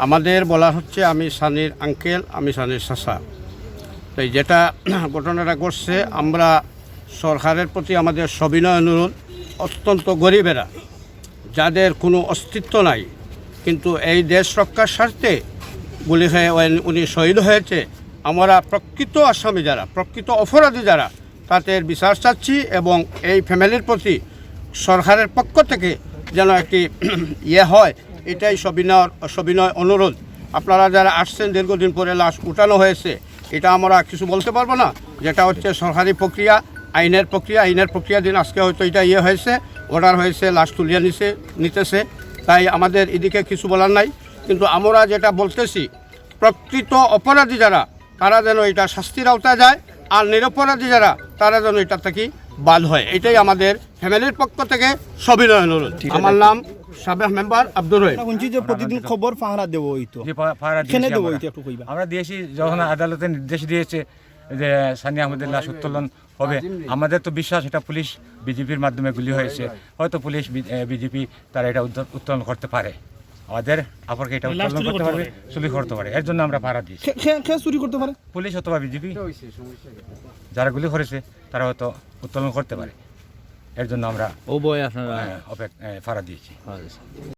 আমাদের বলা হচ্ছে আমি সানির আঙ্কেল, আমি সানির শাসা তাই যেটা ঘটনাটা ঘটছে, আমরা সরকারের প্রতি আমাদের সবিনয় অনুরোধ, অত্যন্ত গরিবেরা, যাদের কোনো অস্তিত্ব নাই, কিন্তু এই দেশ রক্ষার স্বার্থে গুলি ওই- উনি শহীদ হয়েছে, আমরা প্রকৃত আসামি যারা, প্রকৃত অপরাধী যারা, তাদের বিচার চাচ্ছি এবং এই ফ্যামিলির প্রতি সরকারের পক্ষ থেকে যেন একটি ইয়ে হয় এটাই সবিনয় সবিনয় অনুরোধ। আপনারা যারা আসছেন দীর্ঘদিন পরে লাশ উঠানো হয়েছে এটা আমরা কিছু বলতে পারব না। যেটা হচ্ছে সরকারি প্রক্রিয়া আইনের প্রক্রিয়া আইনের প্রক্রিয়া দিন আজকে হয়তো এটা ইয়ে হয়েছে অর্ডার হয়েছে লাশ তুলিয়ে নিছে নিতেছে। তাই আমাদের এদিকে কিছু বলার নাই। কিন্তু আমরা যেটা বলতেছি প্রকৃত অপরাধী যারা তারা যেন এটা শাস্তির আওতায় যায় আর নিরপরাধী যারা তারা যেন এটা থেকে বাদ হয়। এটাই আমাদের ফ্যামিলির পক্ষ থেকে সবিনয় অনুরোধ। আমার নাম সাবেক মেম্বার আব্দুর রহিম। শুনছি যে প্রতিদিন খবর দেবো হইতো দেবো। হইতো একটু কইবা। আমরা দিয়েছি যখন আদালতে নির্দেশ দিয়েছে যে সানি আহমেদের লাশ উত্তোলন হবে। আমাদের তো বিশ্বাস এটা পুলিশ বিজেপির মাধ্যমে গুলি হয়েছে। হয়তো পুলিশ বিজেপি তারা এটা উত্তোলন করতে পারে। আমাদের আপরকে এটা উত্তোলন করতে পারবে চুরি করতে পারে। এর জন্য আমরা পাহারা খে চুরি করতে পারে? পুলিশ অথবা বিজেপি? যারা গুলি করেছে তারা হয়তো উত্তোলন করতে পারে। এর জন্য আমরা উভয় আপনারা? অপেক্ষা পাহারা দিয়েছি।